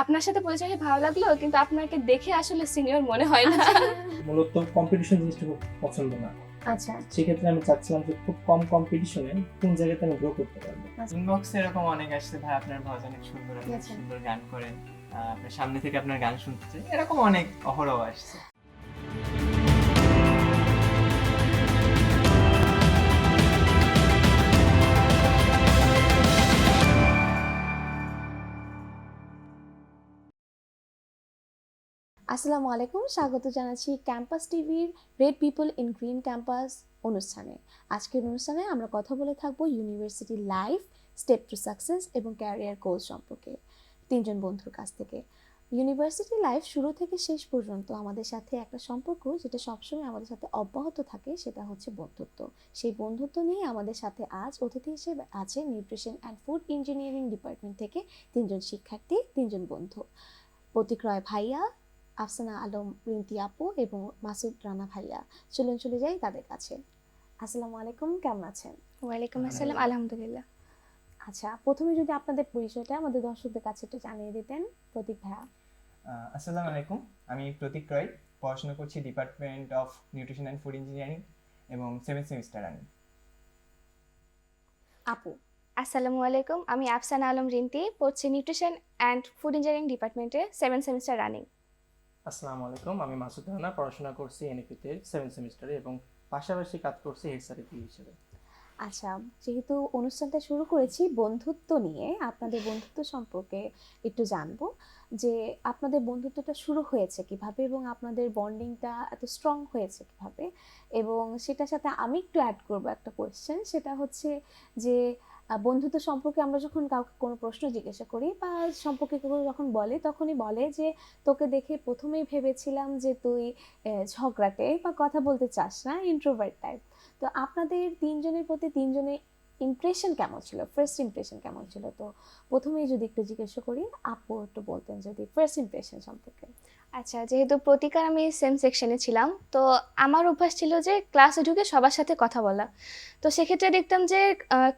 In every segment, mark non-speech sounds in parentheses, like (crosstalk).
আপনার সাথে পরিচয় হয়ে ভালো লাগল কিন্তু আপনাকে দেখে আসলে সিনিয়র মনে হয় না। মূলত কম্পিটিশন জিনিসটা খুব পছন্দ না। আচ্ছা। সেক্ষেত্রে আমি চাচ্ছিলাম যে খুব কম কম্পিটিশনে কোন জায়গাতে আমি গ্রো করতে পারব। ইনবক্সে এরকম অনেক আসছে ভাই আপনার ভয়েস অনেক সুন্দর আচ্ছা। সুন্দর গান করেন। আপনার সামনে থেকে আপনার গান শুনতে চাই। এরকম অনেক অহরহ আসছে। আসসালামু আলাইকুম। স্বাগত জানাচ্ছি ক্যাম্পাস টিভির red people in green campus অনুষ্ঠানে। আজকের অনুষ্ঠানে আমরা কথা বলে থাকব university life step to success এবং ক্যারিয়ার গোল সম্পর্কে। তিনজন বন্ধুর কাছ থেকে। ইউনিভার্সিটি লাইফ শুরু থেকে শেষ পর্যন্ত আমাদের সাথে একটা সম্পর্ক যেটা সবসময় আমাদের সাথে অব্যাহত থাকে, সেটা হচ্ছে বন্ধুত্ব। সেই বন্ধুত্ব নিয়ে আমাদের সাথে আজ অতিথি হিসেবে আছে nutrition and food engineering department থেকে তিনজন শিক্ষার্থী, তিনজন বন্ধু। প্রতিক্রয় ভাইয়া আফসানা আলম রিন্তি আপু এবং মাসুদ রানা ভাইয়া। চলুন চলে যাই তাদের কাছে। আসসালামু আলাইকুম কেমন আছেন? ওয়ালাইকুম আসসালাম আলহামদুলিল্লাহ। আচ্ছা প্রথমে যদি আপনাদের পরিচয়টা আমাদের দর্শকদের কাছে একটু জানিয়ে দিতেন প্রতীক ভাইয়া। আসসালামু আলাইকুম। আমি প্রতীক রয় পড়াশোনা করছি department of nutrition and food engineering এবং সেভেন সেমিস্টার আমি আপু। আসসালামু আলাইকুম আমি আফসানা আলম রিন্তি পড়ছি নিউট্রিশন অ্যান্ড ফুড ইঞ্জিনিয়ারিং ডিপার্টমেন্টে সেভেন সেমিস্টার রানিং আসসালামু আলাইকুম, আমি মাসুদ রানা, পড়াশোনা করছি এনএপিতে সেভেন সেমিস্টারে এবং পাশাপাশি কাজ করছি হেড সার্ভিস হিসেবে। আচ্ছা যেহেতু অনুষ্ঠানটা শুরু করেছি বন্ধুত্ব নিয়ে, আপনাদের বন্ধুত্ব সম্পর্কে একটু জানব যে আপনাদের বন্ধুত্বটা শুরু হয়েছে কীভাবে এবং আপনাদের বন্ডিংটা এত স্ট্রং হয়েছে কীভাবে এবং সেটার সাথে আমি একটু অ্যাড করব একটা কোয়েশ্চেন সেটা হচ্ছে যে বন্ধুত্ব সম্পর্কে আমরা যখন কাউকে কোনো প্রশ্ন জিজ্ঞাসা করি বা সম্পর্কে কেউ যখন বলে, তখনই বলে যে, তোকে দেখে প্রথমেই ভেবেছিলাম যে তুই ঝগড়াটে বা কথা বলতে চাস না ইন্ট্রোভার্ট টাইপ তো আপনাদের তিনজনের প্রতি তিনজনের ইমপ্রেশন কেমন ছিল? ফার্স্ট ইমপ্রেশন কেমন ছিল? তো প্রথমেই যদি একটু জিজ্ঞাসা করি আপু একটু বলতেন যদি ফার্স্ট ইমপ্রেশন সম্পর্কে। আচ্ছা যেহেতু প্রতিকার আমি সেম সেকশনে ছিলাম তো আমার অভ্যাস ছিল যে ক্লাসে ঢুকে সবার সাথে কথা বলা। তো সেক্ষেত্রে দেখতাম যে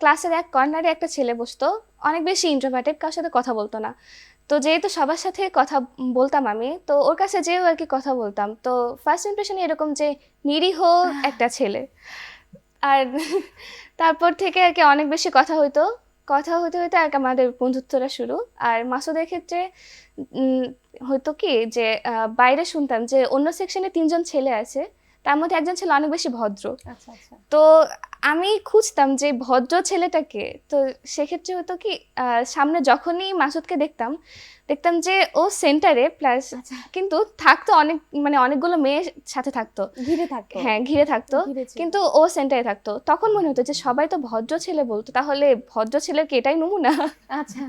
ক্লাসের এক কর্নারে একটা ছেলে বসতো। অনেক বেশি ইন্ট্রোভার্টেড কারোর সাথে কথা বলতো না। তো যেহেতু সবার সাথে কথা বলতাম আমি তো ওর কাছে যেও আর কি কথা বলতাম। তো ফার্স্ট ইমপ্রেশনে এরকম যে নিরীহ একটা ছেলে। আর (laughs) তারপর থেকে আর কি অনেক বেশি কথা হইতো। কথা হতে হতে আর আমাদের বন্ধুত্বটা শুরু। আর মাসুদের ক্ষেত্রে হয়তো কি যে বাইরে শুনতাম যে, অন্য সেকশনে তিনজন ছেলে আছে। তার মধ্যে একজন ছেলে অনেক বেশি ভদ্র। আচ্ছা আচ্ছা। তো আমি খুঁজতাম যে ভদ্র ছেলেটাকে। তো সেক্ষেত্রে হতো কি সামনে যখনই মাসুদকে দেখতাম দেখতাম যে ও সেন্টারে প্লাস আচ্ছা। কিন্তু থাকতো অনেক মানে অনেকগুলো মেয়ের সাথে থাকতো। ঘিরে থাকতো। হ্যাঁ ঘিরে থাকতো। কিন্তু ও সেন্টারে থাকতো। তখন মনে হতো যে সবাই তো ভদ্র ছেলে বলতো তাহলে ভদ্র ছেলের কি এটাই নমুনা? আচ্ছা।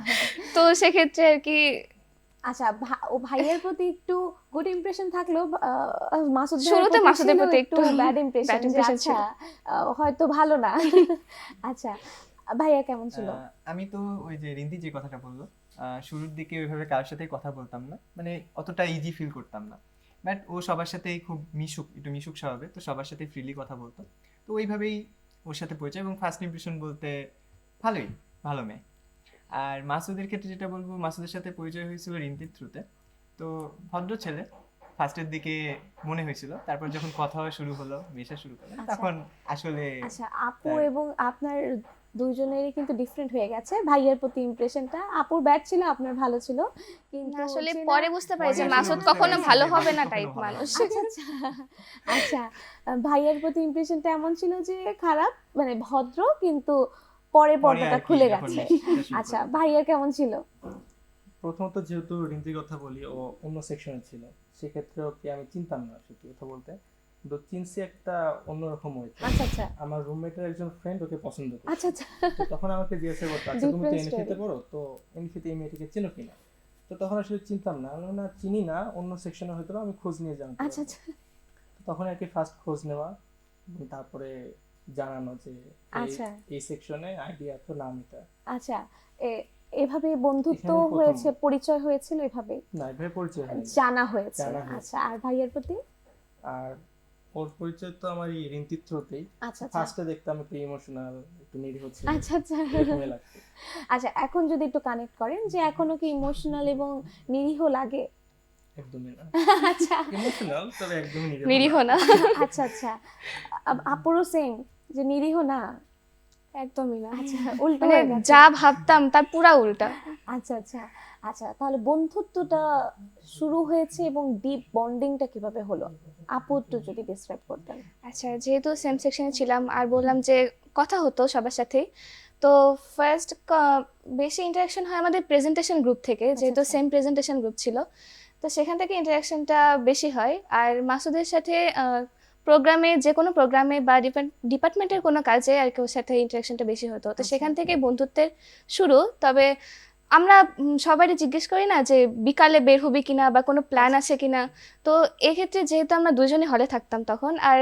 তো সেক্ষেত্রে আর কি আচ্ছা ও ভাইয়ের প্রতি একটু গুড ইমপ্রেশন থাকলেও মাসুদ শুরুতে মাসুদের প্রতি একটু ব্যাড ইমপ্রেশন ছিল। আচ্ছা হয়তো ভালো না। (laughs) আচ্ছা ভাইয়া কেমন ছিল? আমি তো ওই যে রিন্দি যে কথাটা বলল আহ, শুরুর দিকে ওইভাবে কারোর সাথে কথা বলতাম না মানে অতটা ইজি ফিল করতাম না। বাট ও সবার সাথেই খুব মিশুক একটু মিশুক স্বভাবে তো সবার সাথে ফ্রিলি কথা বলতো। তো ওইভাবেই ওর সাথে পরিচয় এবং ফার্স্ট ইমপ্রেশন বলতে ভালোই ভালো মেয়ে। আর মাসুদের ক্ষেত্রে যেটা বলব মাসুদের সাথে পরিচয় হয়েছিল রিন্তির থ্রুতে তো। ভদ্র ছেলে ফার্স্টের দিকে মনে হয়েছিল। তারপর যখন কথা হওয়া শুরু হলো মেশা শুরু হলো আচ্ছা। তখন আসলে আচ্ছা আপু এবং আপনার দুইজনেরই কিন্তু ডিফারেন্ট হয়ে গেছে। ভাইয়ের প্রতি ইমপ্রেশনটা আপুর ব্যাড ছিল আপনার ভালো ছিল। কিন্তু আসলে পরে বুঝতে পারি যে মাসুদ কখনো ভালো হবে না টাইপ মানুষ। আচ্ছা আচ্ছা। ভাইয়ের প্রতি ইমপ্রেশনটা এমন ছিল যে খারাপ মানে ভদ্র কিন্তু পরে পরে পর্দাটা খুলে গেছে। আচ্ছা। ভাইয়ের কেমন ছিল? প্রথমত যেহেতু রিন্তির কথা বলি ও অন্য সেকশনে ছিল সেক্ষেত্রে ওকে আমি চিনতাম না সত্যি কথা বলতে। কিন্তু চিনছি একটা অন্যরকম হয়েছে। আচ্ছা আচ্ছা। আমার রুমমেটের একজন ফ্রেন্ড ওকে পছন্দ করে আচ্ছা আচ্ছা। তখন আমাকে জিজ্ঞাসা করতো আচ্ছা তুমি তো এনএফিতে. পড়ো তো এনএফিতে এই মেয়েটিকে চেনো কিনা? তো তখন আসলে চিনতাম না। আমি না চিনি না অন্য সেকশনে হয়তো আমি খোঁজ নিয়ে জানতে আচ্ছা। আচ্ছা। তখন আর কি ফার্স্ট খোঁজ নেওয়া তারপরে জানানো যে এই- আচ্ছা। এই সেকশনে আইডিয়া তো নাম এটা আচ্ছা এভাবে বন্ধুত্ব হয়েছে পরিচয় হয়েছিল এভাবে না এভাবে পরিচয় জানা হয়েছে। আচ্ছা আর ভাইয়ের প্রতি? আর ওর পরিচয় তো আমার এই রিন্তির থ্রোতেই আচ্ছা। আচ্ছা ফার্স্টে দেখতাম একটু ইমোশনাল একটু নিরীহ ছিল। আচ্ছা আচ্ছা। আচ্ছা এখন যদি একটু কানেক্ট করেন যে এখনও কি ইমোশনাল এবং নিরীহ লাগে? একদমই না। আচ্ছা। ইমোশনাল তবে একদমই নিরীহ নিরীহ না। না আচ্ছা। আচ্ছা আপুরও সেম যে নিরীহ না একদমই না। আচ্ছা উল্টো মানে গেছে। যা ভাবতাম তার পুরা উল্টা। আচ্ছা আচ্ছা। আচ্ছা তাহলে বন্ধুত্বটা শুরু হয়েছে এবং ডিপ বন্ডিংটা কীভাবে হলো? আপু একটু যদি ডিসক্রাইব করতেন। আচ্ছা যেহেতু সেম সেকশনে ছিলাম আর বললাম যে কথা হতো সবার সাথেই তো ফার্স্ট বেশি ইন্টারাকশন হয় আমাদের প্রেজেন্টেশন গ্রুপ থেকে যেহেতু আচ্ছা। সেম প্রেজেন্টেশন গ্রুপ ছিল। তো সেখান থেকে ইন্টারাকশনটা বেশি হয়। আর মাসুদের সাথে প্রোগ্রামে যে কোনো প্রোগ্রামে বা ডিপার্টমেন্টের কোনো কাজে আর কেউ সাথে ইন্টারাকশনটা বেশি হতো। তো আচ্ছা। সেখান থেকে বন্ধুত্বের শুরু। তবে আমরা সবারই জিজ্ঞেস করি না যে বিকালে বের হবি কিনা বা কোনো প্ল্যান আছে কিনা। তো এক্ষেত্রে যেহেতু আমরা দুজনে হলে থাকতাম তখন আর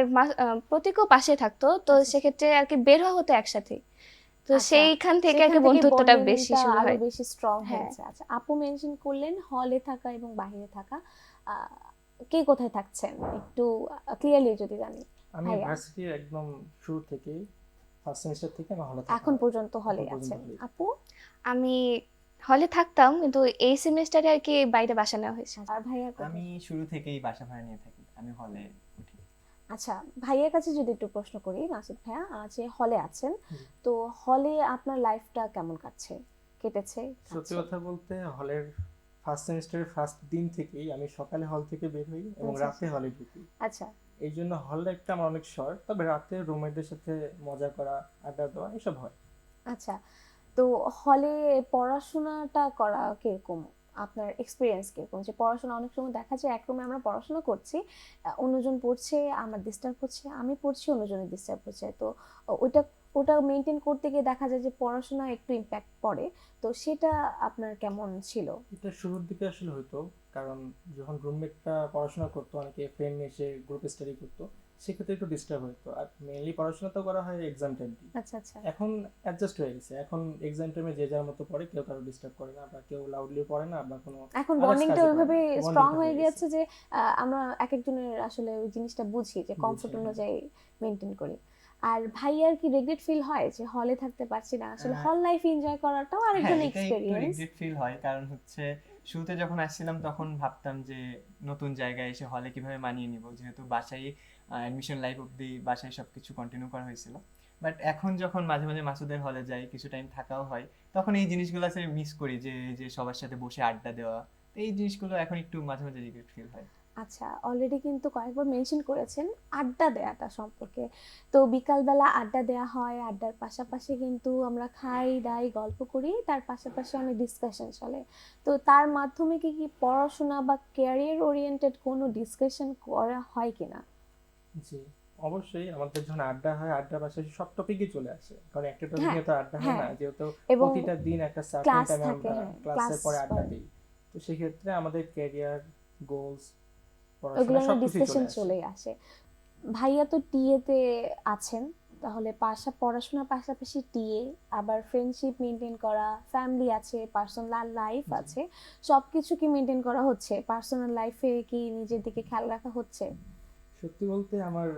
প্রতীকও পাশে থাকতো তো আচ্ছা। সেক্ষেত্রে আর কি বের হওয়া হতো একসাথে তো আচ্ছা, সেইখান থেকে আর থেকে বন্ধুত্বটা বেশি শুরু আরও হয় বেশি স্ট্রং হ্যাঁ। হয়েছে। আচ্ছা আপু মেনশন করলেন হলে থাকা এবং বাইরে থাকা। কে কোথায় থাকছেন? একটু ক্লিয়ারলি যদি জানি। আমি ভাইয়া। ভার্সিটির একদম শুরু থেকেই ফার্স্ট সেমিস্টার থেকে আমি হলে এখন পর্যন্ত হলে আছেন। আপু? আমি হলে থাকতাম কিন্তু এই সেমিস্টারে আর কি বাইরে বাসা নেওয়া হয়েছে। আর ভাইয়া আমি শুরু থেকেই বাসা ভাড়া নিয়ে থাকি। আমি হলে আচ্ছা ভাইয়ের কাছে যদি একটু প্রশ্ন করি মাসুদ ভাইয়া যে হলে আছেন তো হলে আপনার লাইফটা কেমন কাটছে? কেটেছে? সত্যি কথা বলতে হলের ফার্স্ট সেমিস্টারের ফার্স্ট দিন থেকেই আমি সকালে হল থেকে বের হই এবং আচ্ছা, রাতে হলে ঢুকি। আচ্ছা। এই জন্য হল একটা আমার অনেক শর্ট তবে রাতে রুমমেটদের সাথে মজা করা আড্ডা দেওয়া এসব হয়। আচ্ছা তো হলে পড়াশোনাটা করা কীরকম? আপনার এক্সপিরিয়েন্স কীরকম? যে পড়াশোনা অনেক সময় দেখা যায় এক রুমে আমরা পড়াশোনা করছি অন্যজন পড়ছে, আমার ডিস্টার্ব হচ্ছে, আমি পড়ছি, অন্যজনের ডিস্টার্ব হচ্ছে। তো, ওইটা, ওটা মেনটেন করতে গিয়ে দেখা যায় যে পড়াশোনা একটু ইম্প্যাক্ট পড়ে। তো সেটা আপনার কেমন ছিল? এটা শুরুর দিকে আসলে হতো কারণ যখন রুমমেটটা পড়াশোনা করতো অনেকে ফ্রেন্ড এসে গ্রুপ স্টাডি করতো সেক্ষেত্রে একটু ডিস্টার্ব হতো আর মেইনলি পড়াশোনা তো করা হয় এক্সাম টাইমটি আচ্ছা আচ্ছা। এখন অ্যাডজাস্ট হয়ে গেছে। এখন এক্সাম টাইমে যে যার মতো পড়ে কেউ কারও ডিস্টার্ব করে না বা কেউ লাউডলি পড়ে না বা কোনো এখন বন্ডিংটা ওইভাবে স্ট্রং হয়ে গিয়েছে যে আমরা এক একজনের আসলে ওই জিনিসটা বুঝি যে কমফোর্ট হ্যাঁ। অনুযায়ী মেনটেন করি। আর ভাইয়ার কি রেগ্রেট ফিল হয় যে হলে থাকতে পারছি না? আসলে। হল লাইফ এনজয় করাটাও আরেকজন হ্যাঁ, এটা এক্সপেরিয়েন্স রিগ্রেট ফিল হয়। কারণ হচ্ছে শুরুতে যখন আসছিলাম তখন ভাবতাম যে নতুন জায়গায় এসে হলে কীভাবে মানিয়ে নিব। যেহেতু বাসায় অ্যাডমিশন লাইফ অব্দি বাসায় সব কিছু কন্টিনিউ করা হয়েছিল। বাট এখন যখন মাঝে মাঝে মাসুদের হলে যাই, কিছু টাইম থাকাও হয়, তখন এই জিনিসগুলো আসলে মিস করি যে যে সবার সাথে বসে আড্ডা দেওয়া। এই জিনিসগুলো এখন একটু মাঝে মাঝে রিগ্রেট ফিল হয়। আচ্ছা অলরেডি কিন্তু কয়েকবার মেনশন করেছেন আড্ডা দেওয়াটা সম্পর্কে। তো বিকালবেলা আড্ডা দেওয়া হয় আড্ডার পাশাপাশি কিন্তু আমরা খাই দাই গল্প করি তার পাশাপাশি অনেক ডিসকাশন চলে। তো তার মাধ্যমে কি কি পড়াশোনা বা ক্যারিয়ার ওরিয়েন্টেড কোনো ডিসকাশন করা হয় কিনা? জি অবশ্যই আমাদের যখন আড্ডা হয় আড্ডার পাশাপাশি সব টপিকই চলে আসে। কারণ একটা টপিক হ্যাঁ, তো আড্ডা হয় না হ্যাঁ। যেহেতু প্রতিটা দিন একটা সার্টেন টাইমে আমরা হ্যাঁ, ক্লাসের পরে আড্ডা। দিই। তো সেক্ষেত্রে আমাদের ক্যারিয়ার গোলস ওগুলো ডিসকাশন চলে চলে আসে। ভাইয়া তো টিএতে আছেন তাহলে পাশা পড়াশোনার পাশাপাশি টিএ আবার ফ্রেন্ডশিপ মেনটেন করা ফ্যামিলি আছে পার্সোনাল লাইফ আছে সব কিছু কি মেনটেন করা হচ্ছে? পার্সোনাল লাইফে কি নিজের দিকে খেয়াল রাখা হচ্ছে? সত্যি বলতে আমার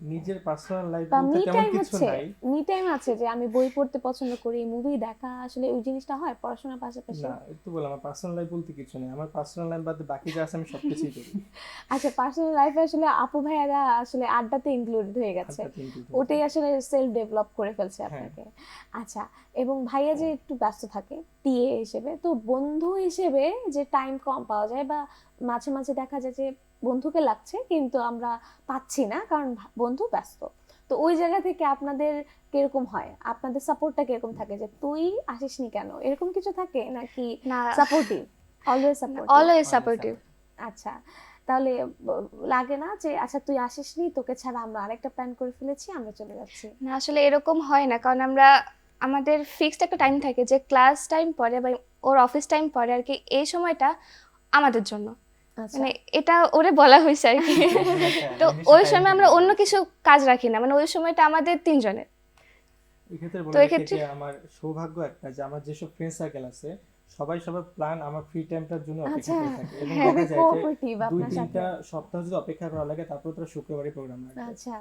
নিজের পার্সোনাল লাইফ বলতে তেমন কিছু নাই। মি টাইম আছে যে আমি বই পড়তে পছন্দ করি মুভি দেখা আসলে ওই জিনিসটা হয় পড়াশোনার পাশাপাশি? না একটু বললাম আমার পার্সোনাল লাইফ বলতে কিছু নেই। আমার পার্সোনাল লাইফ বাদে বাকি যা আছে আমি সবকিছুই করি। (laughs) আচ্ছা পার্সোনাল লাইফে আসলে আপু ভাইয়ারা আসলে আড্ডাতে ইনক্লুডেড হয়ে গেছে। ওটাই আসলে সেলফ ডেভেলপ করে ফেলছে হ্যাঁ। আপনাকে। আচ্ছা এবং ভাইয়া যে একটু ব্যস্ত থাকে টিএ হিসেবে তো বন্ধু হিসেবে যে টাইম কম পাওয়া যায় বা মাঝে মাঝে দেখা যায় যে বন্ধুকে লাগছে কিন্তু আমরা পাচ্ছি না কারণ বন্ধু ব্যস্ত। তো ওই জায়গা থেকে আপনাদের কীরকম হয়? আপনাদের সাপোর্টটা কীরকম থাকে? যে তুই আসিসনি কেন? এরকম কিছু থাকে? নাকি supportive always supportive always supportive আচ্ছা তাহলে লাগে না যে আচ্ছা তুই আসিসনি তোকে ছাড়া আমরা আরেকটা প্ল্যান করে ফেলেছি আমরা চলে যাচ্ছি না আসলে এরকম হয় না কারণ আমরা আমাদের ফিক্সড একটা টাইম থাকে যে ক্লাস টাইম পরে বা ওর অফিস টাইম পরে আর কি এই সময়টা আমাদের জন্য। মানে এটা ওরে বলা হয়েছে আর কি। তো ওই সময় আমরা অন্য কিছু কাজ রাখি না মানে ওই সময়টা আমাদের তিনজনের। তো এক্ষেত্রে- আমার সৌভাগ্য একটা যে আমার যেসব ফ্রেন্ড সার্কেল আছে সবাই সবার প্ল্যান আমার ফ্রি টাইমটার জন্য অপেক্ষা আচ্ছা, করে থাকে। এবং হ্যাঁ, দেখা যায় যে দুই তিনটা সপ্তাহ যদি অপেক্ষা করা লাগে তারপর তারা শুক্রবারই প্রোগ্রাম রাখবে আচ্ছা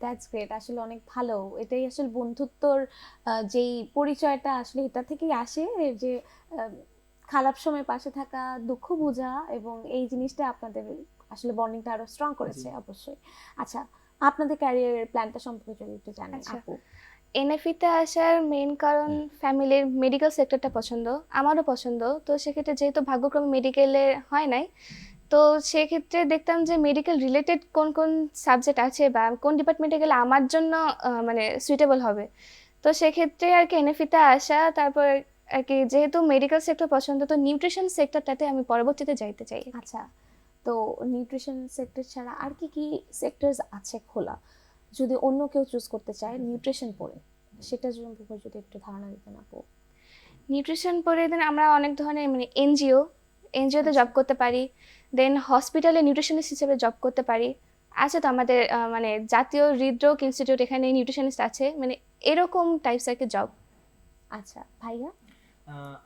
দ্যাটস গ্রেট আসলে অনেক ভালো। এটাই আসলে বন্ধুত্বর আহ, যেই পরিচয়টা আসলে এটা থেকেই আসে যে আহ, খারাপ সময় পাশে থাকা দুঃখ বোঝা এবং এই জিনিসটা আপনাদের আসলে বন্ডিংটা আরও স্ট্রং করেছে অবশ্যই। আচ্ছা আপনাদের ক্যারিয়ারের প্ল্যানটা সম্পর্কে যদি একটু জানেন আচ্ছা। আপু। এনএফিতে আসার মেন কারণ ফ্যামিলির মেডিকেল সেক্টরটা পছন্দ আমারও পছন্দ। তো সেক্ষেত্রে যেহেতু ভাগ্যক্রমে মেডিকেলে হয় নাই তো সেক্ষেত্রে দেখতাম যে মেডিকেল রিলেটেড কোন কোন সাবজেক্ট আছে বা কোন ডিপার্টমেন্টে গেলে আমার জন্য মানে সুইটেবল হবে। তো সেক্ষেত্রে আর কি এনএফিতে আসা তারপর আর কি যেহেতু মেডিকেল সেক্টর পছন্দ তো নিউট্রিশন সেক্টরটাতে আমি পরবর্তীতে যাইতে চাই। আচ্ছা তো নিউট্রিশন সেক্টর ছাড়া আর কি কি সেক্টরস আছে খোলা? যদি অন্য কেউ চুজ করতে চায় নিউট্রিশন পড়ে সেটা সম্পর্কে যদি একটু ধারণা দিতেন আপু নিউট্রিশন পড়ে দেন আমরা অনেক ধরনের মানে এনজিও এনজিওতে জব করতে পারি দেন হসপিটালে নিউট্রিশনিস্ট হিসেবে জব করতে পারি। আছে তো আমাদের মানে জাতীয় হৃদরোগ ইনস্টিটিউট এখানে নিউট্রিশনিস্ট আছে মানে এরকম টাইপস আর কি জব আচ্ছা ভাইয়া?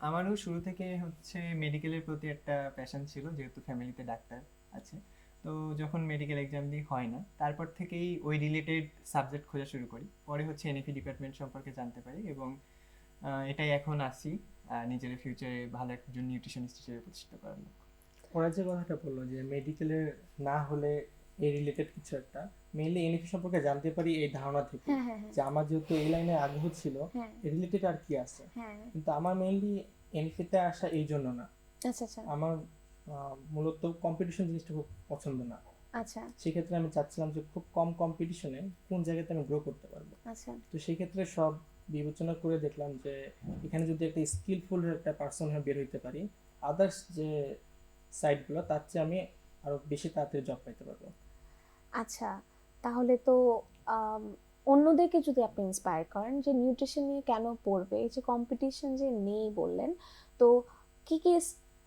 আমারও শুরু থেকে হচ্ছে মেডিকেলের প্রতি একটা প্যাশন ছিল, যেহেতু ফ্যামিলিতে ডাক্তার আছে। তো যখন মেডিকেল এক্সাম দিয়ে হয় না, তারপর থেকেই ওই রিলেটেড সাবজেক্ট খোঁজা শুরু করি। পরে হচ্ছে এনএফি ডিপার্টমেন্ট সম্পর্কে জানতে পারি এবং এটাই এখন আসি নিজের ফিউচারে ভালো একজন নিউট্রিশনিস্ট হিসেবে প্রতিষ্ঠিত করার লক্ষ্য। ওরা যে কথাটা বলল যে মেডিকেলের না হলে এই রিলেটেড কিছু একটা। মেইনলি এনএফি সম্পর্কে জানতে পারি এই ধারণা থেকে হ্যাঁ হ্যাঁ হ্যাঁ। যে আমার যেহেতু এই লাইনে আগ্রহ ছিল রিলেটেড আর কি আছে? কিন্তু আমার মেইনলি এনএফিতে আসা এই জন্য না। আচ্ছা আচ্ছা। আমার মূলত কম্পিটিশন জিনিসটা খুব পছন্দ না। আচ্ছা। সেক্ষেত্রে আমি চাচ্ছিলাম যে খুব কম কম্পিটিশনে কোন জায়গাতে আমি গ্রো করতে পারব। আচ্ছা। তো সেই ক্ষেত্রে সব বিবেচনা করে দেখলাম যে এখানে যদি একটা স্কিলফুল একটা পার্সন হয়ে বের হইতে পারি আদার্স যে সাইডগুলো তার চেয়ে আমি আরও বেশি তাড়াতাড়ি জব পাইতে পারব। আচ্ছা তাহলে তো অন্যদেরকে যদি আপনি ইন্সপায়ার করেন যে নিউট্রিশন নিয়ে কেন পড়বে এই যে কম্পিটিশন যে নেই বললেন তো কি কি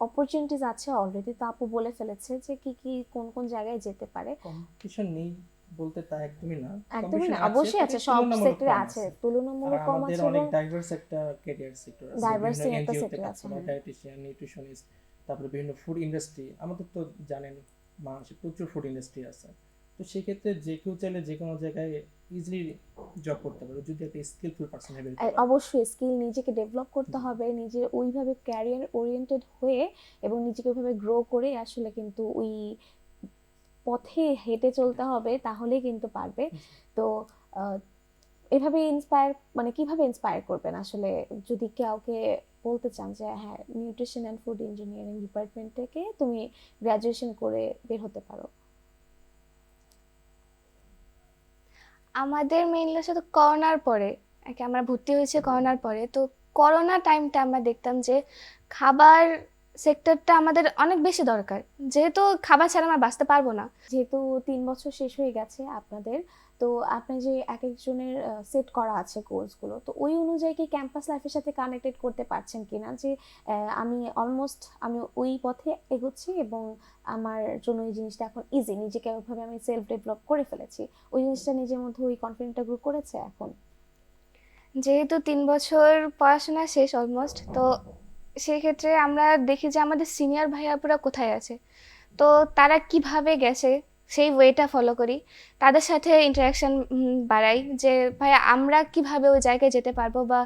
অপরচুনিটিস আছে অলরেডি তো আপু বলে ফেলেছে যে কি কি কোন কোন জায়গায় যেতে পারে। কম্পিটিশন নেই বলতে তা একদমই না। একদমই না অবশ্যই আছে সব সেক্টরে আছে তুলনামূলক কম আমাদের আছে অনেক ডাইভার্স একটা ক্যারিয়ার সেক্টর আছে। বিভিন্ন একটা কাজ আছে, করা হ্যাঁ। ডায়েটিশিয়ান নিউট্রিশনিস্ট তারপরে বিভিন্ন ফুড ইন্ডাস্ট্রি আমাদের তো জানেন বাংলাদেশে প্রচুর ফুড ইন্ডাস্ট্রি আছে। তো সেক্ষেত্রে যে কেউ চাইলে যে কোনো জায়গায় ইজিলি জব করতে পারে যদি একটা স্কিলফুল পার্সন হবে অবশ্যই স্কিল নিজেকে ডেভেলপ করতে হবে নিজের ওইভাবে ক্যারিয়ার ওরিয়েন্টেড হয়ে এবং নিজেকে ওইভাবে গ্রো করে আসলে কিন্তু ওই পথে হেঁটে চলতে হবে তাহলেই কিন্তু পারবে। তো এভাবে ইন্সপায়ার মানে কীভাবে ইন্সপায়ার করবেন আসলে? যদি কাউকে বলতে চান যে হ্যাঁ nutrition and food engineering department থেকে তুমি গ্র্যাজুয়েশন করে বের হতে পারো। আমাদের মেইনলি শুধু করোনার পরে আমরা ভর্তি হয়েছে করোনার পরে, তো করোনা টাইমটা আমরা দেখতাম যে খাবার সেক্টরটা আমাদের অনেক বেশি দরকার। যেহেতু খাবার ছাড়া আমরা বাঁচতে পারব না। যেহেতু তিন বছর শেষ হয়ে গেছে আপনাদের তো আপনি যে এক একজনের সেট করা আছে কোর্সগুলো তো ওই অনুযায়ী কি ক্যাম্পাস লাইফের সাথে কানেক্টেড করতে পারছেন কি না যে আমি অলমোস্ট আমি ওই পথে এগোচ্ছি এবং আমার জন্য এই জিনিসটা এখন ইজি নিজেকে ওইভাবে আমি সেলফ ডেভেলপ করে ফেলেছি। ওই জিনিসটা নিজের মধ্যে ওই কনফিডেন্টটা গ্রো করেছে এখন? যেহেতু তিন বছর পড়াশোনা শেষ অলমোস্ট তো সেই ক্ষেত্রে আমরা দেখি যে আমাদের সিনিয়র ভাইয়াপুরা কোথায় আছে? তো তারা কীভাবে গেছে? সেই ওয়েটা ফলো করি। তাদের সাথে ইন্টারাকশন বাড়াই যে ভাইয়া আমরা কীভাবে ওই জায়গায় যেতে পারব বা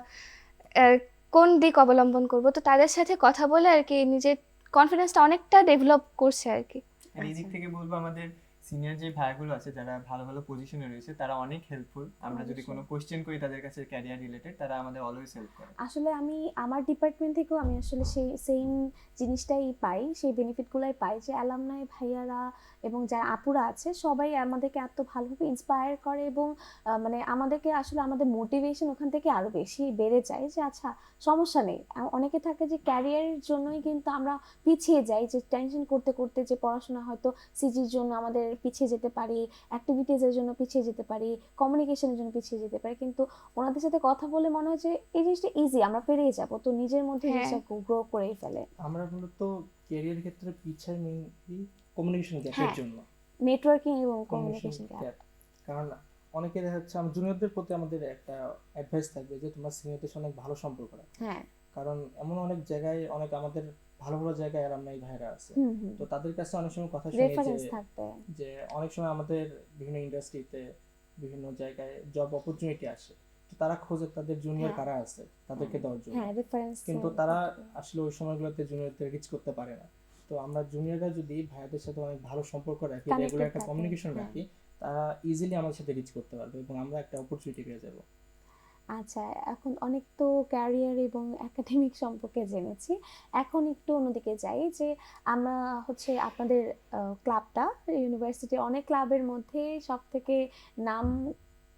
কোন দিক অবলম্বন করব? তো তাদের সাথে কথা বলে আর কি নিজের কনফিডেন্সটা অনেকটা ডেভেলপ করছে আর কি। এই দিক। থেকে বলব আমাদের সিনিয়র যে ভাইগুলো আছে যারা ভালো ভালো পজিশনে রয়েছে তারা অনেক হেল্পফুল আমরা যদি কোনো কোশ্চেন করি তাদের কাছে ক্যারিয়ার রিলেটেড তারা আমাদের অলওয়েজ হেল্প করে। আসলে আমি আমার ডিপার্টমেন্ট থেকেও আমি আসলে সেই সেম জিনিসটাই পাই সেই বেনিফিটগুলোই পাই যে অ্যালামনাই ভাইয়ারা এবং যারা আপুরা আছে সবাই আমাদেরকে এত ভালোভাবে ইন্সপায়ার করে এবং মানে আমাদেরকে আসলে আমাদের মোটিভেশন ওখান থেকে আরও বেশি বেড়ে যায় যে আচ্ছা সমস্যা নেই। অনেকে থাকে যে ক্যারিয়ারের জন্যই কিন্তু আমরা পিছিয়ে যাই যে টেনশন করতে করতে যে পড়াশোনা হয়তো সিজির জন্য আমাদের পিছিয়ে যেতে পারি অ্যাক্টিভিটিসের জন্য পিছিয়ে যেতে পারি কমিউনিকেশনের জন্য পিছিয়ে যেতে পারি কিন্তু ওনাদের সাথে কথা বলে মনে হয় যে এই জিনিসটা ইজি আমরা পেরিয়ে যাব। তো নিজের মধ্যে হ্যাঁ। জিনিসটা গ্রো করেই ফেলে। আমরা মূলত ক্যারিয়ার ক্ষেত্রে পিছাই মেইনলি কমিউনিকেশন গ্যাপের জন্য। নেটওয়ার্কিং এবং কমিউনিকেশন গ্যাপ কারণ অনেকে দেখা যাচ্ছে আমার জুনিয়রদের প্রতি আমাদের একটা অ্যাডভাইস থাকবে যে তোমার সিনিয়রদের সাথে অনেক ভালো সম্পর্ক রাখো। হ্যাঁ। কারণ এমন অনেক জায়গায় অনেক আমাদের ভালো ভালো জায়গায় অ্যালামনাই ভাইরা আছে। তো তাদের কাছে অনেক সময় কথা শুনি যে যে অনেক সময় আমাদের বিভিন্ন ইন্ডাস্ট্রিতে বিভিন্ন জায়গায় জব অপরচুনিটি আসে। তো তারা খোঁজে তাদের জুনিয়র হ্যাঁ। কারা আছে তাদেরকে দেওয়ার জন্য। হ্যাঁ রেফারেন্স কিন্তু তারা আসলে ওই সময়গুলোতে জুনিয়রদের রিচ করতে পারে না। তো আমরা জুনিয়ররা যদি ভাইয়াদের সাথে অনেক ভালো সম্পর্ক রাখি রেগুলার একটা কমিউনিকেশন হ্যাঁ। রাখি তারা ইজিলি আমাদের সাথে রিচ করতে পারবে এবং আমরা একটা অপরচুনিটি পেয়ে যাব। আচ্ছা এখন অনেক তো ক্যারিয়ার এবং একাডেমিক সম্পর্কে জেনেছি। এখন একটু অন্যদিকে যাই যে আমরা হচ্ছে আপনাদের ক্লাবটা ইউনিভার্সিটি অনেক ক্লাবের মধ্যে সব থেকে নাম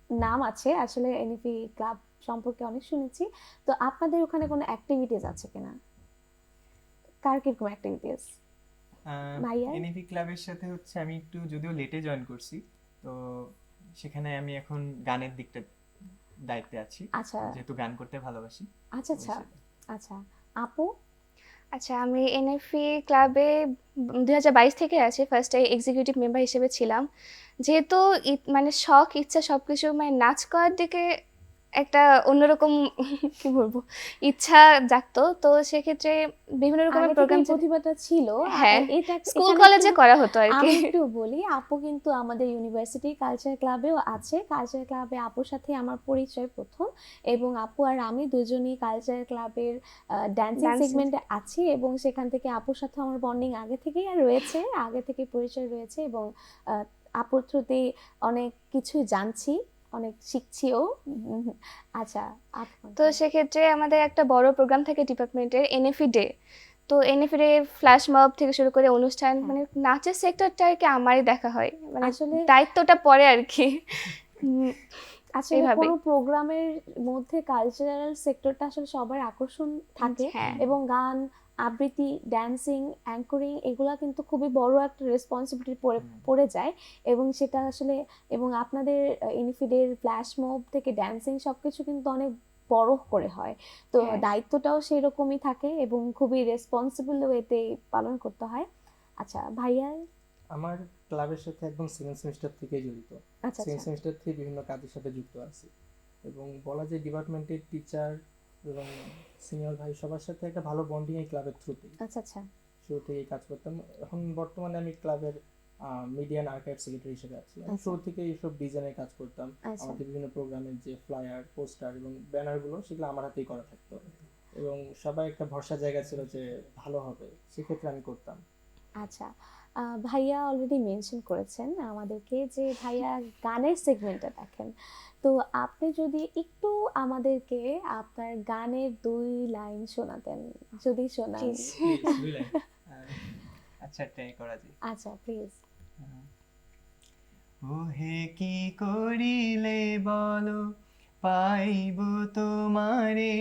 নাম আছে আসলে এনইপি ক্লাব সম্পর্কে অনেক শুনেছি। তো আপনাদের ওখানে কোনো অ্যাক্টিভিটিস আছে কিনা? কার কীরকম অ্যাক্টিভিটিস এনএপি ক্লাবের সাথে হচ্ছে আমি একটু যদিও লেটে জয়েন করছি তো সেখানে আমি এখন গানের দিকটা দায়িত্বে আছি। আচ্ছা। যেহেতু গান করতে ভালোবাসি। আচ্ছা আচ্ছা। আচ্ছা। আপু? আচ্ছা আমি এনএফি ক্লাবে দুই হাজার বাইশ থেকে আছি ফার্স্টে এক্সিকিউটিভ মেম্বার হিসেবে ছিলাম। যেহেতু ই- মানে শখ ইচ্ছা সব কিছু মানে নাচ করার দিকে একটা অন্যরকম কি বলব ইচ্ছা জাগতো। তো সেক্ষেত্রে বিভিন্ন রকমের প্রোগ্রাম প্রতিভাটা ছিল হ্যাঁ, স্কুল কলেজে করা হতো আর কি। একটু বলি আপু কিন্তু আমাদের ইউনিভার্সিটি কালচার ক্লাবেও আছে। কালচার ক্লাবে আপুর সাথে আমার পরিচয় প্রথম এবং আপু আর আমি দুজনেই কালচার ক্লাবের ড্যান্সিং সেগমেন্টে আছি এবং সেখান থেকে আপুর সাথে আমার বন্ডিং আগে থেকেই আর রয়েছে আগে থেকে পরিচয় রয়েছে এবং আপুর থ্রুতে অনেক কিছুই জানছি। অনেক শিখছিও। আচ্ছা তো সেক্ষেত্রে আমাদের একটা বড় প্রোগ্রাম থাকে ডিপার্টমেন্টের এনএফি ডে তো এনএফি ডে ফ্ল্যাশ মব থেকে শুরু করে অনুষ্ঠান। মানে নাচের সেক্টরটা আর কি আমারই দেখা হয়। মানে আসলে দায়িত্বটা পড়ে আর কি। আসলে এইভাবেই। কোনো প্রোগ্রামের মধ্যে কালচারাল সেক্টরটা আসলে সবার আকর্ষণ থাকে হ্যাঁ। এবং গান আবৃত্তি ড্যান্সিং অ্যাঙ্করিং এগুলা কিন্তু খুবই বড় একটা রেসপন্সিবিলিটি পড়ে পড়ে যায় এবং সেটা আসলে এবং আপনাদের ইনিফিডের ফ্ল্যাশ মব থেকে ড্যান্সিং সব কিছু কিন্তু অনেক বড় করে হয়। তো। দায়িত্বটাও সেই রকমই থাকে এবং খুবই রেসপন্সিবল ওয়েতে পালন করতে হয়। আচ্ছা ভাইয়া? আমার ক্লাবের সাথে একদম সেকেন্ড সেমিস্টার থেকে জড়িত। আচ্ছা সেকেন্ড সেমিস্টার থেকে বিভিন্ন কাজের সাথে যুক্ত আছি এবং বলা যায় ডিপার্টমেন্টের টিচার এবং সিনিয়র ভাই সবার সাথে একটা ভালো বন্ডিং এই ক্লাবের থ্রুতেই আচ্ছা আচ্ছা। শুরু থেকেই কাজ করতাম। এখন বর্তমানে আমি ক্লাবের মিডিয়ান আর্কাইভ সেক্রেটারি হিসেবে আছি। আমি আচ্ছা। শুরু থেকে এইসব ডিজাইনের কাজ করতাম। আচ্ছা। আমাদের বিভিন্ন প্রোগ্রামের যে ফ্লায়ার পোস্টার এবং ব্যানারগুলো সেগুলো আমার হাতেই করা থাকতো। এবং সবাই একটা ভরসা জায়গা ছিল যে ভালো হবে সেক্ষেত্রে আমি করতাম। আচ্ছা। ভাইয়া অলরেডি মেনশন করেছেন আমাদেরকে যে ভাইয়া গানের সেগমেন্টটা দেখেন। তো আপনি যদি একটু আমাদেরকে আপনার গানের দুই লাইন শোনাতেন যদি শোনান. আচ্ছা ট্রাই করা যায় আচ্ছা প্লিজ ওহে কি করিলে বলো? পাইব তোমারে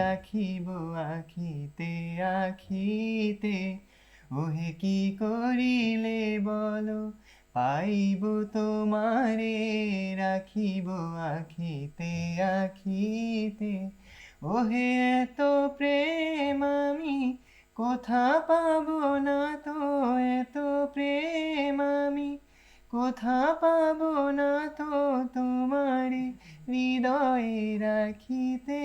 রাখিব আখিতে আখিতে। ওহে কি করিলে বলো? পাইব তোমারে, রাখিব আখিতে আখিতে। ওহে এত প্রেম আমি, কোথা পাবো না তো? এত প্রেম আমি, কোথা পাব না তো? তোমারে হৃদয়ে রাখিতে,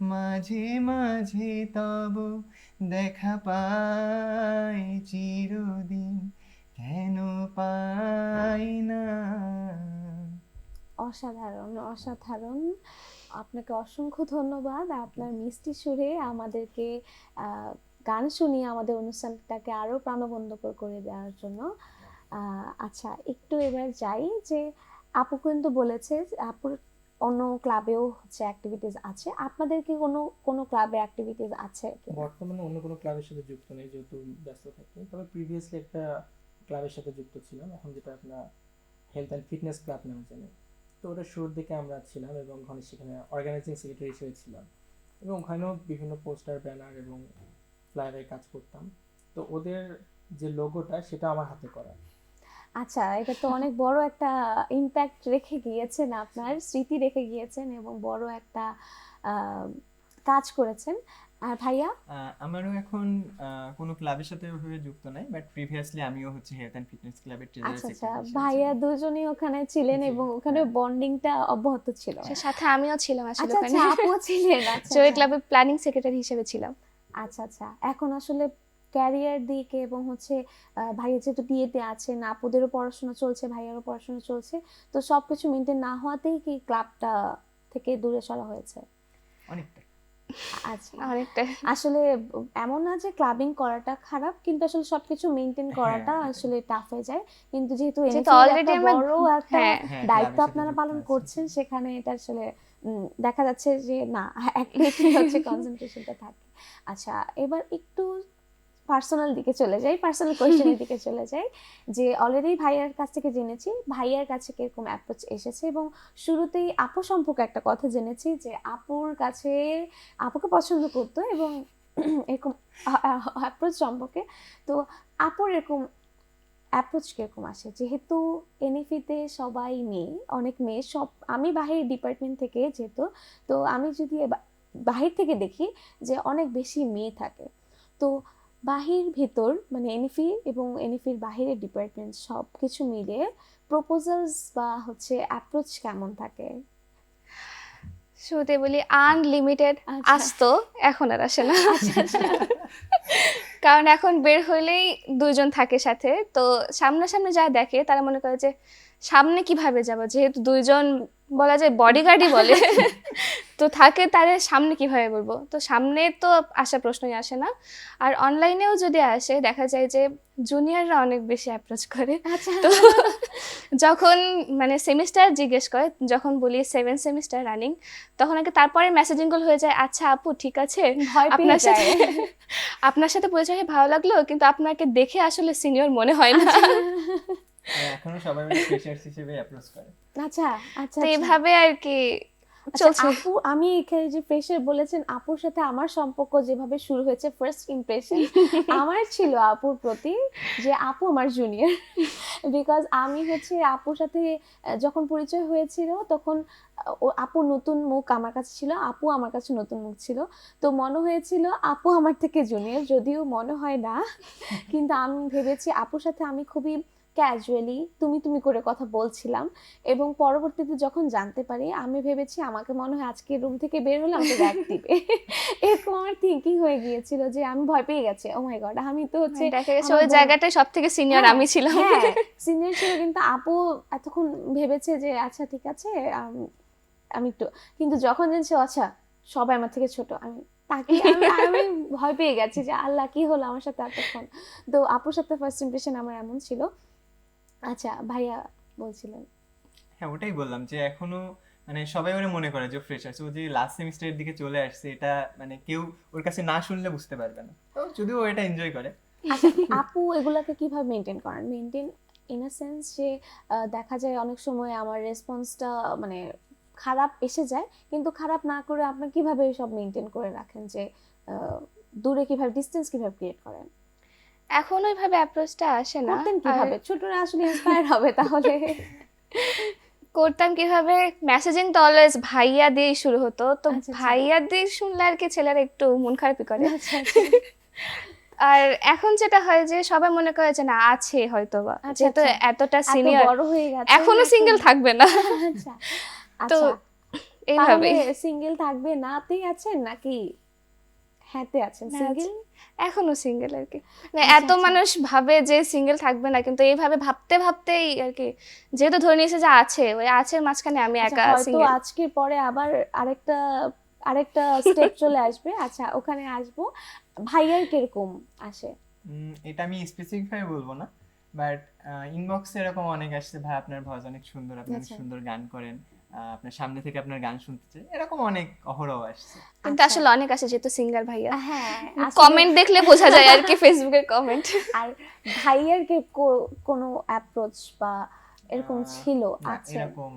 মাঝে মাঝে তব দেখা পাই চিরদিন, কেন পাই না? অসাধারণ অসাধারণ। আপনাকে অসংখ্য ধন্যবাদ। আপনার মিষ্টি সুরে আমাদেরকে গান শুনিয়ে আমাদের অনুষ্ঠানটাকে আরও প্রাণবন্তকর করে দেওয়ার জন্য। আচ্ছা একটু এবার যাই যে, আপু কিন্তু বলেছে আপুর অন্য ক্লাবেও হচ্ছে অ্যাক্টিভিটিস আছে। আপনাদের কি কোনো কোনো ক্লাবে অ্যাক্টিভিটিস আছে বর্তমানে অন্য কোনো ক্লাবের সাথে যুক্ত নেই, যেহেতু ব্যস্ত থাকি। তবে প্রিভিয়াসলি একটা ক্লাবের সাথে যুক্ত ছিলাম। এখন যেটা আপনার হেলথ অ্যান্ড ফিটনেস ক্লাব নামে জানি। তো ওটা শুরুর দিকে আমরা ছিলাম এবং ওখানে সেখানে অর্গানাইজিং সেক্রেটারি হিসেবে ছিলাম। এবং ওখানেও বিভিন্ন পোস্টার ব্যানার এবং ফ্লায়ারে কাজ করতাম। তো ওদের যে লোগোটা সেটা আমার হাতে করা। আচ্ছা এটা তো অনেক বড় একটা ইম্প্যাক্ট রেখে গিয়েছেন আপনার স্মৃতি রেখে গিয়েছেন এবং বড় একটা কাজ করেছেন। আর ভাইয়া? আমারও এখন কোনো ক্লাবের সাথে ওইভাবে যুক্ত নাই বাট প্রিভিয়াসলি আমিও হচ্ছে হেলথ অ্যান্ড ফিটনেস ক্লাবের ট্রেজারার আচ্ছা আচ্ছা। ভাইয়া দুজনেই ওখানে ছিলেন এবং ওখানে হ্যাঁ। বন্ডিংটা অব্যাহত ছিল। সাথে আমিও ছিলাম আসলে আচ্ছা ওখানে। আচ্ছা আপু ছিলেন আচ্ছা জয় আচ্ছা। ক্লাবের প্ল্যানিং সেক্রেটারি হিসেবে ছিলাম। আচ্ছা আচ্ছা। এখন আসলে ক্যারিয়ার দিকে এবং হচ্ছে আহ, ভাইয়া যেহেতু বিয়েতে আছেন আপুদেরও পড়াশোনা চলছে ভাইয়ারও পড়াশোনা চলছে তো সবকিছু মেনটেন না হওয়াতেই কি ক্লাবটা থেকে দূরে সরা হয়েছে? অনেকটা আচ্ছা। অনেকটা আসলে এমন না যে ক্লাবিং করাটা খারাপ কিন্তু আসলে সবকিছু মেনটেন করাটা হ্যাঁ, আসলে টাফ হয়ে যায়। কিন্তু যেহেতু বড় একটা হ্যাঁ হ্যাঁ, দায়িত্ব আপনারা পালন করছেন সেখানে এটা আসলে দেখা যাচ্ছে যে না হচ্ছে কনসেন্ট্রেশনটা থাকে। আচ্ছা এবার একটু পার্সোনাল দিকে চলে যাই পার্সোনাল কোয়েশ্চেনের দিকে চলে যাই, যে অলরেডি ভাইয়ার কাছ থেকে জেনেছি, ভাইয়ার কাছে কীরকম অ্যাপ্রোচ এসেছে এবং শুরুতেই আপু সম্পর্কে একটা কথা জেনেছি যে আপুর কাছে, আপুকে পছন্দ করতো এবং এরকম অ্যাপ্রোচ সম্পর্কে, তো আপুর এরকম অ্যাপ্রোচ কীরকম আসে? যেহেতু এনএফিতে সবাই মেয়ে, অনেক মেয়ে, সব, আমি বাহির ডিপার্টমেন্ট থেকে যেহেতু, তো আমি যদি বাহির থেকে দেখি যে অনেক বেশি মেয়ে থাকে, তো বাহির ভেতর মানে এনএফি এবং এনএফির বাহিরের ডিপার্টমেন্ট সব কিছু মিলিয়ে প্রপোজালস বা হচ্ছে অ্যাপ্রোচ কেমন থাকে? শুরুতে বলি আনলিমিটেড আচ্ছা। আসতো এখন আর আসে না। কারণ এখন বের হইলেই দুইজন থাকে সাথে তো সামনাসামনি যা দেখে তারা মনে করে যে সামনে কীভাবে যাব? যেহেতু দুইজন বলা যায় বডিগার্ডই বলে। তো থাকে তাদের সামনে কীভাবে বলব? তো সামনে তো আসা প্রশ্নই আসে না। আর অনলাইনেও যদি আসে দেখা যায় যে জুনিয়ররা অনেক বেশি অ্যাপ্রোচ করে। আচ্ছা। তো যখন মানে সেমিস্টার জিজ্ঞেস করে যখন বলি সেভেন সেমিস্টার রানিং তখন আগে তারপরে মেসেজিংগুলো হয়ে যায় আচ্ছা আপু ঠিক আছে। আপনার সাথে আপনার সাথে পরিচয় হয়ে ভালো লাগল কিন্তু আপনাকে দেখে আসলে সিনিয়র মনে হয় না। মানে এখনও সবাই মিলে ফ্রেশার্স হিসেবে অ্যাপ্রোচ করে। আচ্ছা আচ্ছা তো আচ্ছা। এইভাবে আর কি আচ্ছা, আপু আমি এখানে যে ফ্রেশার বলেছেন আপুর সাথে আমার সম্পর্ক যেভাবে শুরু হয়েছে ফার্স্ট ইমপ্রেশন (laughs) আমার ছিল আপুর প্রতি যে আপু আমার জুনিয়র বিকজ (laughs) আমি হচ্ছে আপুর সাথে যখন পরিচয় হয়েছিল তখন ও আপু নতুন মুখ আমার কাছে ছিল আপু আমার কাছে নতুন মুখ ছিল। তো মনে হয়েছিল আপু আমার থেকে জুনিয়র যদিও মনে হয় না। (laughs) কিন্তু আমি ভেবেছি আপুর সাথে আমি খুবই ক্যাজুয়ালি তুমি তুমি করে কথা বলছিলাম এবং পরবর্তীতে যখন জানতে পারি আমি ভেবেছি আমাকে মনে হয় আজকে রুম থেকে বের হলে আমাকে ব্যাগ (laughs) দিবে। এরকম আমার থিঙ্কিং হয়ে গিয়েছিল যে আমি ভয় পেয়ে গেছি ও মাই গড আমি তো হচ্ছে ওই জায়গাটায় সব থেকে সিনিয়র হ্যাঁ, আমি ছিলাম। হ্যাঁ সিনিয়র ছিল কিন্তু আপু এতক্ষণ ভেবেছে যে আচ্ছা ঠিক আছে আমি একটু কিন্তু যখন জানছে আচ্ছা সবাই আমার থেকে ছোট আমি তাকে আমি আমি ভয় পেয়ে গেছি যে আল্লাহ কি হলো আমার সাথে এতক্ষণ? তো আপুর সাথে ফার্স্ট ইমপ্রেশন আমার এমন ছিল। আচ্ছা ভাইয়া বলছিলেন। হ্যাঁ ওটাই বললাম যে এখনও মানে সবাই ওরে মনে করে যে ফ্রেশার্স ও যে লাস্ট সেমিস্টারের দিকে চলে আসছে এটা মানে কেউ ওর কাছে না শুনলে বুঝতে পারবে না। তো যদিও ও এটা এনজয় করে। আচ্ছা আপু এগুলাকে কীভাবে মেনটেন করেন? মেনটেন ইন আ সেন্স যে দেখা যায় অনেক সময় আমার রেসপন্সটা মানে খারাপ এসে যায় কিন্তু খারাপ না করে আপনি কীভাবে সব মেনটেন করে রাখেন যে দূরে কীভাবে ডিস্টেন্স কীভাবে ক্রিয়েট করেন? এখন ওইভাবে অ্যাপ্রোচটা আসে না। করতেন কীভাবে? ছোটরা আসলে ইন্সপায়ার হবে তাহলে। (laughs) করতাম কীভাবে? মেসেজিং তো অলওয়েজ ভাইয়া দিয়েই শুরু হতো। তো আচ্ছা, আচ্ছা। ভাইয়া দিয়ে শুনলে আর কি ছেলেরা একটু মন খারাপই করে। আচ্ছা। আর এখন যেটা হয় যে সবাই মনে করে যে না আছে হয়তো বা যেহেতু। এতটা এত সিনিয়র বড় হয়ে গেছে। এখনও সিঙ্গেল থাকবে না। আচ্ছা তো এইভাবে সিঙ্গেল থাকবে নাতেই আছেন নাকি? হ্যাঁতে আছেন। সিঙ্গেল এখনও সিঙ্গেল আর কি এত আচ্ছা। মানুষ ভাবে যে সিঙ্গেল থাকবে না কিন্তু এইভাবে ভাবতে ভাবতেই আর কি যেহেতু ধরে নিয়েছে যে আছে ওই আছে মাঝখানে আমি আচ্ছা, একা সিঙ্গেল আজকের পরে আবার আরেকটা আরেকটা স্টেপ (laughs) চলে আসবে। আচ্ছা ওখানে আসব। ভাইয়ার কীরকম আসে? এটা আমি স্পেসিফিক ভাবে বলব না বাট ইনবক্সে এরকম অনেক আসছে ভাই আপনার ভয়েস অনেক সুন্দর আপনি আচ্ছা। সুন্দর গান করেন। আপনার সামনে থেকে আপনার গান শুনতে চাই। এরকম অনেক অহরহ আসছে। কিন্তু আচ্ছা। আসলে অনেক আছে যেহেতু সিঙ্গার ভাইয়া। হ্যাঁ কমেন্ট দেখলে বোঝা যায় আর কি ফেসবুকের কমেন্ট আর ভাইয়ার কি কোনো অ্যাপ্রোচ বা এরকম ছিল? না, আচ্ছা। এরকম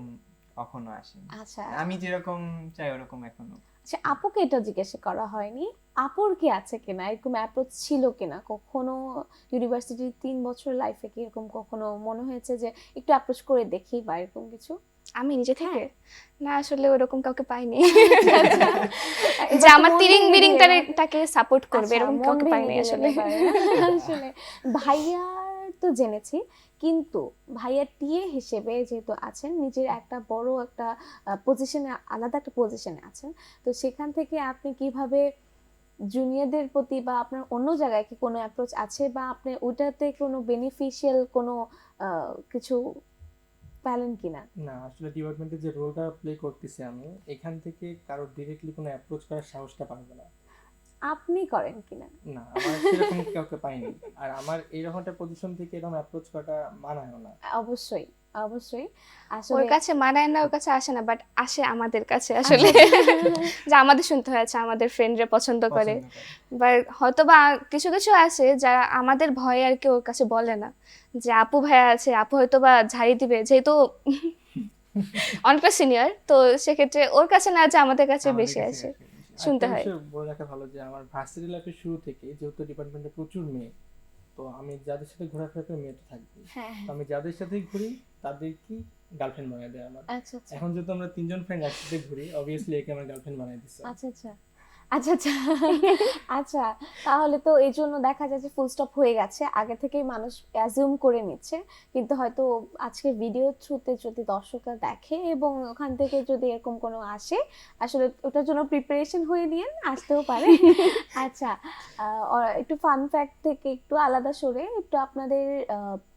কখনো আসেনি। আচ্ছা। আমি যেরকম চাই ওরকম এখনও। আচ্ছা আপুকে এটা জিজ্ঞাসা করা হয়নি। আপুর কি আছে কিনা? এরকম অ্যাপ্রোচ ছিল কিনা? কখনো ইউনিভার্সিটির তিন বছর লাইফে কি এরকম কখনো মনে হয়েছে যে একটু অ্যাপ্রোচ করে দেখি বা এরকম কিছু? আমি নিজে থেকে? না আসলে ওরকম কাউকে পাইনি। (laughs) (laughs) যে আমার তিরিং বিরিং তাকে সাপোর্ট করবে আচ্ছা, এরকম কাউকে পাইনি আসলে। (laughs) আসলে ভাইয়ার তো জেনেছি কিন্তু ভাইয়া টিএ হিসেবে যেহেতু আছেন নিজের একটা বড় একটা পজিশনে আলাদা একটা পজিশনে আছেন তো সেখান থেকে আপনি কীভাবে জুনিয়রদের প্রতি বা আপনার অন্য জায়গায় কি কোনো অ্যাপ্রোচ আছে বা আপনি ওটাতে কোনো বেনিফিশিয়াল কোনো কিছু পেলেন কিনা? না আসলে ডিপার্টমেন্টে যে রোলটা প্লে করতেছি আমি এখান থেকে কারও ডিরেক্টলি কোনো অ্যাপ্রোচ করার সাহসটা পারবে না। আপনি করেন কিনা? না আমার সেরকম কাউকে পাইনি। আর আমার এই একটা পজিশন থেকে এরকম অ্যাপ্রোচ করাটা মানায় না। অবশ্যই। অবশ্যই। ওর কাছে মানায় না ওর কাছে আসে না বাট আসে আমাদের কাছে আসলে। যে আমাদের শুনতে হয়েছে আমাদের ফ্রেন্ডরা পছন্দ করে। করে। হয়তো বা কিছু কিছু আছে যারা আমাদের ভয়ে আর কি ওর কাছে বলে না। যে আপু ভাইয়া আছে আপু হয়তো বা ঝাড়ি দিবে যেহেতু অনেকটা সিনিয়র তো সেক্ষেত্রে ওর কাছে না যে আমাদের কাছে বেশি আসে। শুনতে হয়। বলে রাখা ভালো যে আমার ভার্সিটি লাইফের শুরু থেকে যেহেতু ডিপার্টমেন্টে প্রচুর মেয়ে তো আমি যাদের সাথে ঘোরাফেরা করে মেয়ে তো থাকবে হ্যাঁ আমি যাদের সাথেই ঘুরি তাদের কি গার্লফ্রেন্ড বানিয়ে দেয় আমার। আচ্ছা আচ্ছা। এখন যেহেতু আমরা তিনজন ফ্রেন্ড একসাথে ঘুরি অবভিয়াসলি একে আমার গার্লফ্রেন্ড বানিয়ে দিচ্ছে আচ্ছা আচ্ছা। আচ্ছা আচ্ছা। আচ্ছা তাহলে তো এই জন্য দেখা যায় যে ফুল স্টপ হয়ে গেছে। আগে থেকেই মানুষ অ্যাজিউম করে নিচ্ছে কিন্তু হয়তো আজকের ভিডিও থ্রুতে যদি দর্শকরা দেখে এবং ওখান থেকে যদি এরকম কোনো আসে আসলে ওটার জন্য প্রিপারেশন হয়ে নিন আসতেও পারে। আচ্ছা একটু ফান ফ্যাক্ট থেকে একটু আলাদা সরে একটু আপনাদের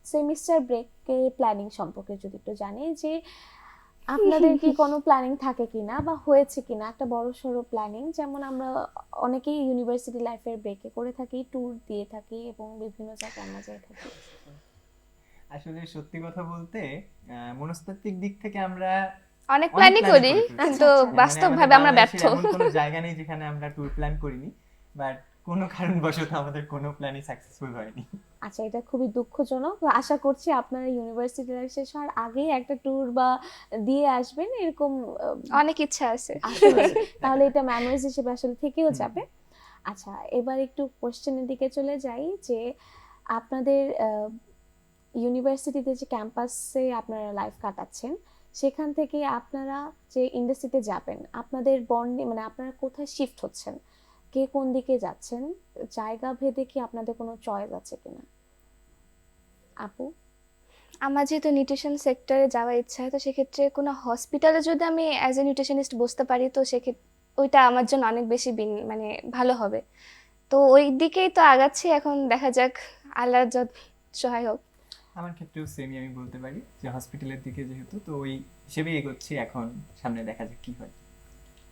সেমিস্টার ব্রেকের প্ল্যানিং সম্পর্কে যদি একটু জানি যে (laughs) আপনাদের কি কোনো প্ল্যানিং থাকে কিনা বা হয়েছে কিনা একটা বড় সড়ো প্ল্যানিং যেমন আমরা অনেকেই ইউনিভার্সিটি লাইফের ব্রেকে করে থাকি ট্যুর দিয়ে থাকি এবং বিভিন্ন জায়গায় আমরা যাই থাকি আসলে সত্যি কথা বলতে মনস্তাত্ত্বিক দিক থেকে আমরা অনেক প্ল্যানই করি। কিন্তু আচ্ছা, আচ্ছা। বাস্তবভাবে আমরা ব্যর্থ মানে কোনো জায়গা নেই যেখানে আমরা ট্যুর প্ল্যান করিনি বাট কোনো কারণবশত আমাদের কোনো প্ল্যানই সাকসেসফুল হয়নি। আচ্ছা এটা খুবই দুঃখজনক। আশা করছি আপনারা ইউনিভার্সিটি লাইফ শেষ হওয়ার আগেই একটা ট্যুর বা দিয়ে আসবেন এরকম অনেক ইচ্ছা আছে। তাহলে এটা মেমোরিজ হিসেবে আসলে থেকেও যাবে। আচ্ছা এবার একটু কোশ্চেনের দিকে চলে যাই যে আপনাদের ইউনিভার্সিটিতে যে ক্যাম্পাসে আপনারা লাইফ কাটাচ্ছেন সেখান থেকে আপনারা যে ইন্ডাস্ট্রিতে যাবেন আপনাদের বন্ডে মানে আপনারা কোথায় শিফট হচ্ছেন? কে কোন দিকে যাচ্ছেন? জায়গা ভেদে কি আপনাদের কোনো চয়েস আছে কিনা? আপু? আমার যেহেতু নিউট্রিশন সেক্টরে যাওয়ার ইচ্ছা তো সেক্ষেত্রে কোনো হসপিটালে যদি আমি অ্যাজ এ নিউট্রিশনিস্ট বসতে পারি তো সেক্ষেত্রে ওইটা আমার জন্য অনেক বেশি মানে ভালো হবে। তো ওই দিকেই তো আগাচ্ছি এখন দেখা যাক আল্লাহ যত সহায় হোক। আমার ক্ষেত্রেও সেমই আমি বলতে পারি যে হসপিটালের দিকে যেহেতু তো ওই হিসেবেই এগোচ্ছি এখন সামনে দেখা যাক কি হয়।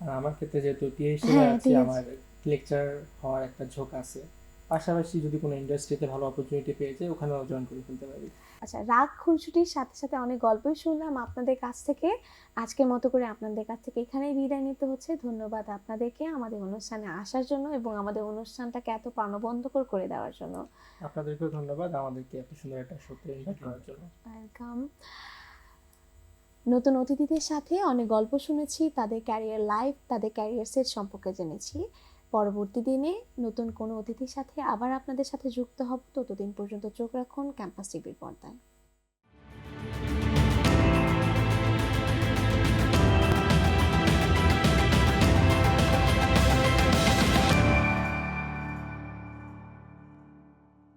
আর আমার ক্ষেত্রে যেহেতু হ্যাঁ, আছি আমার লেকচার হওয়ার একটা ঝোঁক আছে। পাশাপাশি যদি কোনো ইন্ডাস্ট্রিতে ভালো অপরচুনিটি পেয়ে যায় ওখানেও জয়েন করে ফেলতে পারি। আচ্ছা রাগ খুনসুটির সাথে সাথে অনেক গল্পই শুনলাম আপনাদের কাছ থেকে। আজকের মতো করে আপনাদের কাছ থেকে এখানেই বিদায় নিতে হচ্ছে। ধন্যবাদ আপনাদেরকে আমাদের অনুষ্ঠানে আসার জন্য এবং আমাদের অনুষ্ঠানটাকে এত প্রাণবন্তকর করে দেওয়ার জন্য। আপনাদেরকেও ধন্যবাদ। আমাদেরকে এত সুন্দর একটা শোতে ইনভাইট করার জন্য। ওয়েলকাম নতুন অতিথিদের সাথে অনেক গল্প শুনেছি তাদের ক্যারিয়ার লাইফ তাদের ক্যারিয়ার সেট সম্পর্কে জেনেছি। পরবর্তী দিনে নতুন কোনো অতিথির সাথে আবার আপনাদের সাথে যুক্ত হব। ততদিন পর্যন্ত চোখ রাখুন ক্যাম্পাস টিভির পর্দায়।